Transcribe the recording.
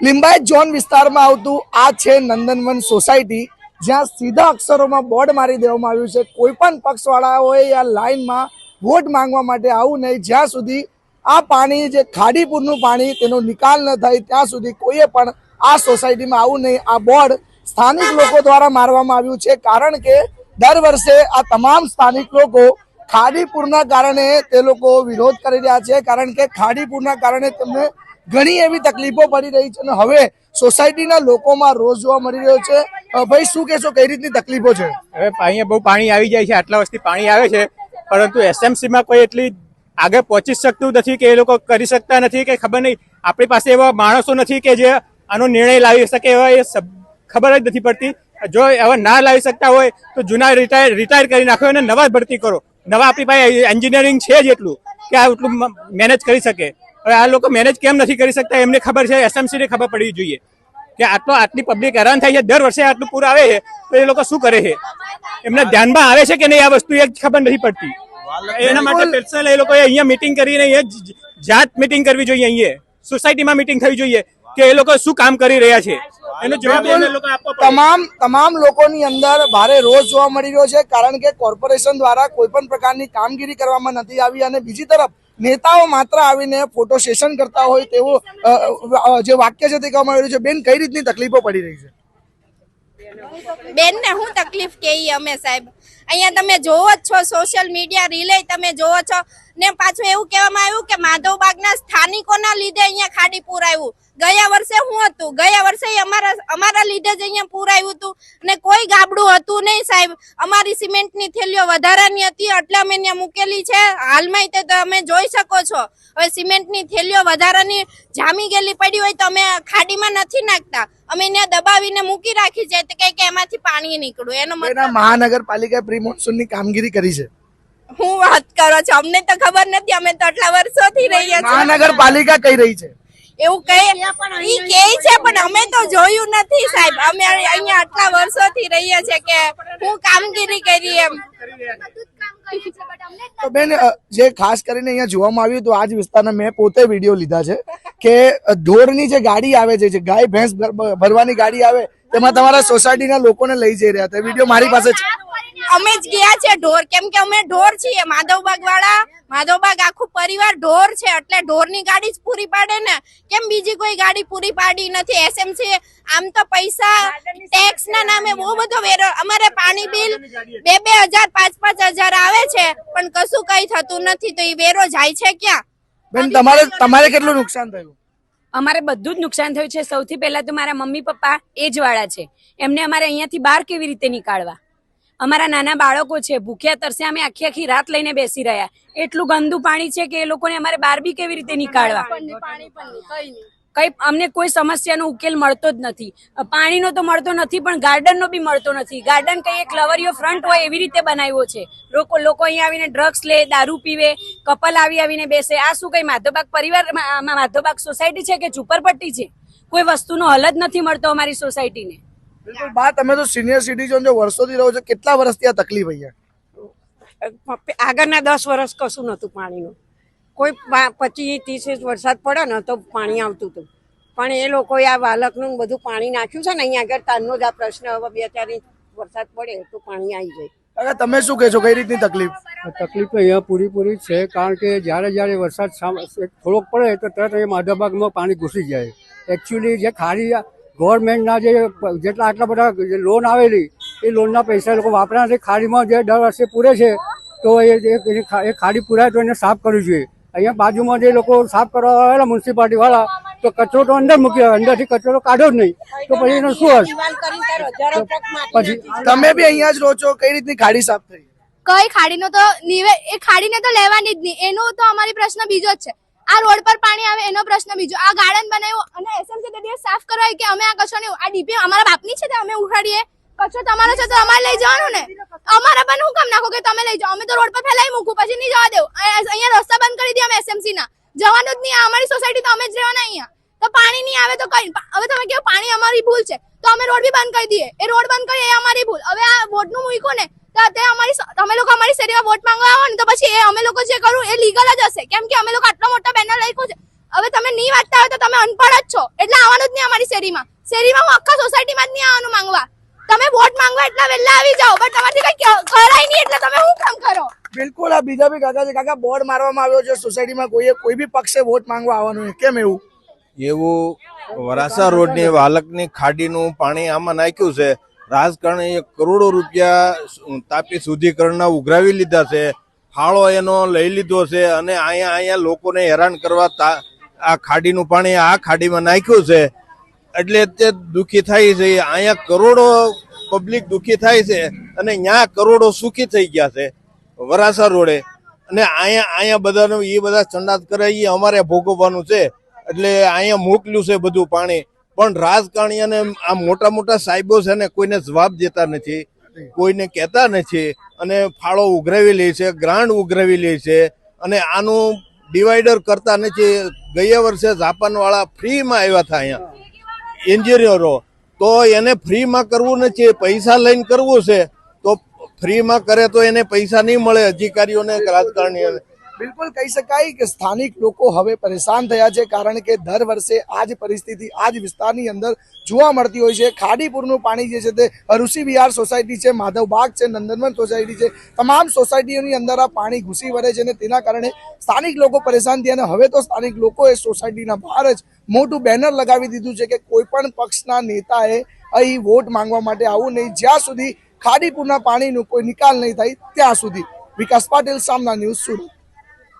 Limbayat zone વિસ્તારમાં આવતું આ છે નંદનવન સોસાયટી, જ્યાં સીધા અક્ષરોમાં બોર્ડ મારી દેવામાં આવ્યું છે. કોઈ પણ પક્ષવાળાઓએ આ લાઈનમાં વોટ માંગવા માટે આવું નહીં. જ્યાં સુધી આ પાણી, જે ખાડીપુરનું પાણી, તેનો નિકાલ ન થાય, ત્યાં સુધી કોઈએ પણ આ સોસાયટીમાં આવું નહીં. આ બોર્ડ સ્થાનિક લોકો દ્વારા મારવામાં આવ્યું છે, કારણ કે દર વર્ષે આ તમામ સ્થાનિક લોકો ખાડીપુરના કારણે તે લોકો વિરોધ કરી રહ્યા છે, કારણ કે ખાડીપુરના કારણે તેમને ઘણી એવી તકલીફો પડી રહી છે અને હવે સોસાયટીના લોકોમાં રોજ જોવા મળી રહ્યો છે. ભાઈ, શું કહેશો? કઈ રીતની તકલીફો છે? હવે અહીંયા બહુ પાણી આવી જાય છે, આટલા વર્ષથી પાણી આવે છે, પરંતુ એસએમસીમાં કોઈ એટલી આગળ પહોંચી શકતું નથી કે એ લોકો કરી શકતા નથી કે ખબર નહીં. આપણી પાસે એવા માણસો નથી કે જે આનો નિર્ણય લાવી શકે એવા એ ખબર જ નથી પડતી. જો હવે ના લાવી શકતા હોય તો જૂના રિટાયર રિટાયર કરી નાખો અને નવા ભરતી કરો. નવા આપણી પાસે એન્જિનિયરિંગ છે જ એટલું કે આ એટલું મેનેજ કરી શકે. આ લોકો મેનેજ કેમ નથી કરી શકતા? એમને ખબર છે એસએમસી ને ખબર પડવી જોઈએ. કે આટલો આટલી પબ્લિક હેરાન થાય છે દર વર્ષે આટલું પૂર આવે છે તો એ લોકો શું કરે છે? એમને ધ્યાનમાં આવે છે કે નહીં આ વસ્તુ એ ખબર નથી પડતી. એના માટે પર્સનલ એ લોકોએ અહીંયા મિટિંગ કરીને અહીંયા જાત મીટિંગ કરવી જોઈએ અહીંયા. સોસાયટીમાં મિટિંગ થવી જોઈએ કે એ લોકો શું કામ કરી રહ્યા છે. એનો જવાબ તમામ તમામ લોકોની અંદર ભારે રોષ જોવા મળી રહ્યો છે કારણ કે કોર્પોરેશન દ્વારા કોઈ પણ પ્રકારની કામગીરી કરવામાં નથી આવી અને બીજી તરફ નેતાઓ માત્ર આવીને ફોટો સેશન કરતા હોય તેવું જે વાક્ય છે તે કહેવામાં આવ્યું છે, બેન કઈ રીતની તકલીફો પડી રહી છે? બેન ને હું તકલીફ કે અમે, સાહેબ? અહીંયા તમે જોવો જ છો સોશિયલ મીડિયા રિલે તમે જોવો છો. ને પાછું એવું કહેવામાં આવ્યું કે માધવબાગના સ્થાનિકોના લીધે અહીંયા ખાડી પૂર આવ્યું. ગયા વર્ષે હું હતું? ગયા વર્ષે અમારા અમારા લીધે જ અહીંયા પૂર આવ્યું હતું. અને કોઈ ગાબડું હતું નહીં સાહેબ. અમારી સિમેન્ટની થેલીઓ વધારાની હતી. એટલે અમે ત્યાં મૂકેલી છે. હાલમાં તે તમે જોઈ શકો છો. હવે સિમેન્ટની થેલીઓ વધારાની જામી ગયેલી પડી હોય તો અમે ખાડીમાં નથી નાખતા. અમે ત્યાં દબાવીને મૂકી રાખી છે. કે કે એમાંથી પાણી નીકળ્યું. એનો એના મતલબ મહાનગરપાલિકા પ્રી મોન્સૂનની કામગીરી કરી છે. હું વાત કરો છો? અમને તો ખબર નથી. અમે તો આટલા વર્ષોથી રહીએ છીએ. મહાનગરપાલિકા કઈ રહી છે? એવું કહે ઈ કે છે પણ અમે તો જોયું નથી સાહેબ. અમે અહીંયા આટલા વર્ષોથી રહીએ છીએ કે હું કામગીરી કરી એમ. તો બેન જે ખાસ કરીને અહીંયા જોવામાં આવ્યું તો આજ વિસ્તારના મેં પોતે વીડિયો લીધા છે કે ઢોરની જે ગાડી આવે છે જે ગાય ભેંસ ભર- ભર- ભરવાની ગાડી આવે તેમાં તમારા સોસાયટીના લોકોને લઈ જઈ રહ્યા હતા. વીડિયો મારી પાસે છે. અમે જ ગયા છે ઢોર. કેમ કે અમે ઢોર છીએ. માધવબાગ વાળા માધવબાગ આખું પરિવાર ઢોર છે. એટલે ઢોરની ગાડી જ પૂરી પાડે ને. કેમ બીજી કોઈ ગાડી પૂરી પાડી નથી? એસએમસી આમ તો પૈસા ટેક્સ ના નામે બહુ બધો વેરો અમારે પાણી બિલ બે બે હજાર પાંચ પાંચ હજાર આવે છે. પણ કશું કઈ થતું નથી. તો એ વેરો જાય છે ક્યાં? બેન તમારે તમારે કેટલું નુકસાન થયું? અમારે બધું જ નુકસાન થયું છે. સૌથી પહેલા તો મારા મમ્મી પપ્પા એ જ વાળા છે. એમને અમારે અહીંયાથી બહાર કેવી રીતે નીકાળવા? અમારા નાના બાળકો છે, ભૂખ્યા તરસે અમે આખી આખી રાત લઈને બેસી રહ્યા. એટલું ગંદુ પાણી છે કે એ લોકોને અમારે બહાર બી કેવી રીતે નીકાળવા? કઈ અમને કોઈ સમસ્યાનો ઉકેલ મળતો જ નથી. પાણીનો તો મળતો નથી, પણ ગાર્ડનનો બી મળતો નથી. ગાર્ડન કઈ એક લવરીઓ ફ્રન્ટ હોય એવી રીતે બનાવ્યો છે. લોકો લોકો અહીંયા આવીને ડ્રગ્સ લે, દારૂ પીવે, કપલ આવી આવીને બેસે. આ શું કઈ માધવબાગ પરિવાર મા- મા- માધવબાગ સોસાયટી છે કે ઝુંપડપટ્ટી છે? કોઈ વસ્તુનો હલ જ નથી મળતો અમારી સોસાયટીને. બિલકુલ બા તમે તો સિનિયર સિટીઝન જો વર્ષોથી રહો છો. કેટલા વર્ષથી આ તકલીફ અહીંયા? આગળના દસ વર્ષ કશું નહોતું પાણીનું. કોઈ પા- પચીસ ત્રીસ ઇંચ વરસાદ પડે ને તો પાણી આવતું હતું. પણ એ લોકોએ આ બાલકનું બધું પાણી નાખ્યું છે ને અહીંયા આગળ તારનો જ આ પ્રશ્ન હવે બે ચાર ઇંચ વરસાદ પડે તો પાણી આવી જાય. અરે તમે શું કહેશો કઈ રીતની તકલીફ? તકલીફ તો અહીંયા પૂરીપૂરી છે કારણ કે જ્યારે જ્યારે વરસાદ થોડોક પડે તો તરત અહીંયા માધવબાગમાં પાણી ઘૂસી જાય. એકચ્યુઅલી જે ખાડી ગવર્મેન્ટના જે જેટલા આટલા બધા જે લોન આવેલી એ લોનના પૈસા એ લોકો વાપરા નથી. ખાડીમાં જે દર વર્ષે પૂરે છે તો એ એ- એ ખા- એ ખાડી પૂરાય તો એને સાફ કરવી જોઈએ. અહીંયા બાજુમાં જે લોકો સાફ કરવા આવેલા મ્યુનિસિપાલિટી વાળા તો કચરો તો અંદર મૂકી આવે અંદરથી કચરો કાઢો જ નહીં. તો પછી એનો શું હશે? પછી તમે બી અહીંયા જ રહો છો કઈ રીતની ખાડી સાફ થઈ? કઈ ખાડીનો તો નિવે એ ખાડીને તો લેવાની જ નહીં. એનો તો અમારી પ્રશ્ન બીજો જ છે. આ રોડ પર પાણી આવે એનો પ્રશ્ન બીજો. આ ગાર્ડન બનાવ્યું અને એસએમસી તે દિવસ સાફ કરવા કે અમે આ કચરો આ ડીપી અમારા બાપની છે તે અમે ઉઠાડીએ કચરો તમારો છે તો અમારે લઈ જવાનું ને. અમારા પણ હું કામ નાખો કે તમે લઈ જાઓ. અમે તો રોડ પર ફેલાઈ મૂકું, પછી નહીં જવા દેવું. અહીંયા રસ્તા બંધ કરી દે અમે એસએમસી ના જવાનું જ નહીં અમારી સોસાયટી તો અમે જ રહેવાના અહીંયા. તો પાણી નહીં આવે તો કઈ હવે તમે કહો પાણી અમારી ભૂલ છે. તો અમે રોડ બી બંધ કરી દઈએ. એ રોડ બંધ કરીએ એ અમારી ભૂલ. હવે આ વોટનું મૂક્યું ને. તો અત્યારે અમારી અમે તમે લોકો અમારી શેરીમાં વોટ માંગવા આવો ને તો પછી એ અમે લોકો જે કરું એ લીગલ જ હશે. કેમ કે અમે લોકો આટલો મોટો બેનર લખ્યું છે. હવે તમે નહીં વાંચતા હોય તો તમે અનપઢ જ છો. એટલે આવવાનું જ નહીં અમારી શેરીમાં. શેરીમાં હું આખા સોસાયટીમાં જ નહીં આવવાનું માંગવા. તમે વોટ માંગવા એટલા વહેલા આવી જાઓ બટ તમારથી કઈ કરાય નહીં એટલે તમે શું કામ કરો? બિલકુલ આ બીજા બી કાકા છે. કાકા બોર્ડ મારવામાં આવ્યો છે સોસાયટીમાં કોઈએ કોઈ બી પક્ષે વોટ માંગવા આવવાનું. કેમ એવું? એવું વરાસા રોડની વાલકની ખાડીનું પાણી આમાં નાખ્યું છે. રાજકારણીએ કરોડો રૂપિયા તાપી શુદ્ધિકરણના ઉઘરાવી લીધા છે, ફાળો એનો લઈ લીધો છે અને અહીંયા અહીંયા લોકોને હેરાન કરવા આ ખાડીનું પાણી આ ખાડીમાં નાખ્યું છે. એટલે તે દુઃખી થાય છે, અહીંયા કરોડો પબ્લિક દુઃખી થાય છે અને ત્યાં કરોડો સુખી થઈ ગયા છે વરાસા રોડે. અને અહીંયા અહીંયા બધાનું એ બધા સંડાસ કરે એ અમારે ભોગવવાનું છે. એટલે અહીંયા મોકલ્યું છે બધું પાણી. પણ રાજકારણી અને આ મોટા મોટા સાહેબો છે ને કોઈને જવાબ દેતા નથી, કોઈને કહેતા નથી અને ફાળો ઉઘરાવી લે છે ગ્રાન્ડ ઉઘરાવી લે છે અને આનું ડિવાઈડર કરતા નથી. ગયા વર્ષે જાપાનવાળા ફ્રીમાં આવ્યા હતા અહીંયા એન્જિનિયરો. તો એને ફ્રીમાં કરવું નથી, પૈસા લઈને કરવું છે. તો ફ્રીમાં કરે તો એને પૈસા નહીં મળે અધિકારીઓને, રાજકારણીઓને. બિલકુલ કહી શકાય કે સ્થાનિક લોકો હવે પરેશાન થયા છે કારણ કે દર વર્ષે આ જ પરિસ્થિતિ આ જ વિસ્તારની અંદર જોવા મળતી હોય છે. ખાડીપુરનું પાણી જે છે તે ઋષિ વિહાર સોસાયટી છે, માધવબાગ છે, નંદનવન સોસાયટી છે. તમામ સોસાયટીઓની અંદર આ પાણી ઘૂસી વળે છે અને તેના કારણે સ્થાનિક લોકો પરેશાન થયા અને હવે તો સ્થાનિક લોકોએ સોસાયટીના બહાર જ મોટું બેનર લગાવી દીધું છે કે કોઈપણ પક્ષના નેતાએ અહીં વોટ માંગવા માટે આવવું નહીં. જ્યાં સુધી ખાડીપુરના પાણીનું કોઈ નિકાલ નહીં થાય, ત્યાં સુધી. વિકાસ પાટીલ સામના ન્યૂઝ સુરત.